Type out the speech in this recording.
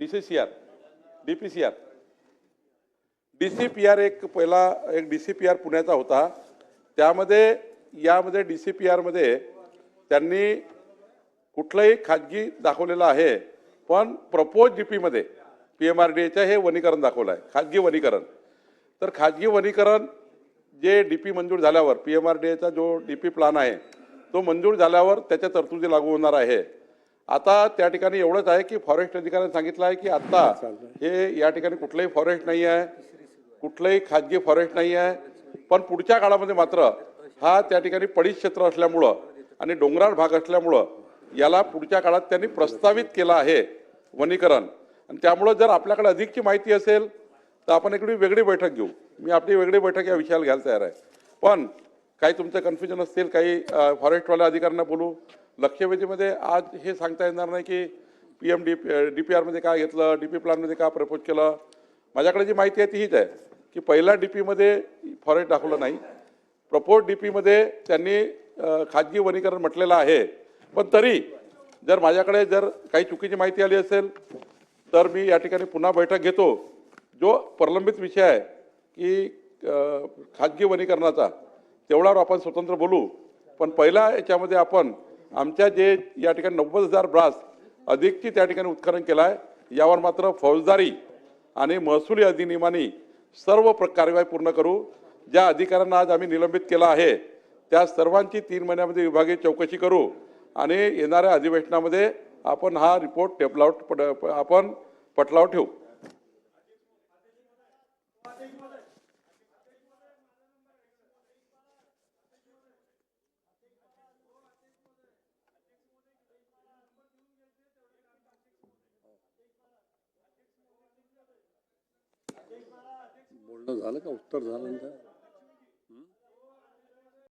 D C C R D P C R D C P R एक पहिला एक D C P R पुण्याचा होता. त्यामध्ये यामध्ये डी सी पी आरमध्ये त्यांनी कुठलंही खाजगी दाखवलेलं आहे पण प्रपोज डी पीमध्ये पी एम आर डी एचं हे वनीकरण दाखवलं आहे खाजगी वनीकरण. तर खाजगी वनीकरण जे डी पी मंजूर झाल्यावर पी एम आर डी एचा जो डी पी प्लान आहे तो मंजूर झाल्यावर त्याच्या तरतुदी लागू होणार आहे. आता त्या ठिकाणी एवढंच आहे की फॉरेस्ट अधिकाऱ्यांनी सांगितलं आहे की आत्ता हे या ठिकाणी कुठलंही फॉरेस्ट नाही आहे कुठलंही खाजगी फॉरेस्ट नाही आहे. पण पुढच्या काळामध्ये मात्र हा त्या ठिकाणी पडीत क्षेत्र असल्यामुळं आणि डोंगराळ भाग असल्यामुळं याला पुढच्या काळात त्यांनी प्रस्तावित केलं आहे वनीकरण. आणि त्यामुळं जर आपल्याकडे अधिकची माहिती असेल तर आपण इकडे वेगळी बैठक घेऊ. मी आपली वेगळी बैठक या विषयाला घ्यायला तयार आहे. पण काही तुमचं कन्फ्युजन असतील काही फॉरेस्टवाल्या अधिकाऱ्यांना बोलू. लक्षवेधीमध्ये आज हे सांगता येणार नाही की P M D D P आरमध्ये काय घेतलं डी पी प्लॅनमध्ये काय प्रपोज केलं. माझ्याकडे जी माहिती आहे ती हीच आहे की पहिल्या डी पीमध्ये फॉरेस्ट दाखवलं नाही. प्रपोज डी पीमध्ये त्यांनी खाजगी वनीकरण म्हटलेलं आहे. पण तरी जर माझ्याकडे जर काही चुकीची माहिती आली असेल तर मी या ठिकाणी पुन्हा बैठक घेतो. जो प्रलंबित विषय आहे की खाजगी वनीकरणाचा तेवढ्यावर आपण स्वतंत्र बोलू. पण पहिला याच्यामध्ये आपण आमच्या जे या ठिकाणी नव्वद हजार ब्रास अधिकची त्या ठिकाणी उत्खनन केलं आहे यावर मात्र फौजदारी आणि महसुली अधिनियमाने सर्व प्र कार्यवाही पूर्ण करू. ज्या अधिकाऱ्यांना आज आम्ही निलंबित केलं आहे त्या सर्वांची तीन महिन्यामध्ये विभागीय चौकशी करू आणि येणाऱ्या अधिवेशनामध्ये आपण हा रिपोर्ट टेपलावट पट आपण पटलावर ठेवू. बोलणं झालं का? उत्तर झालं ना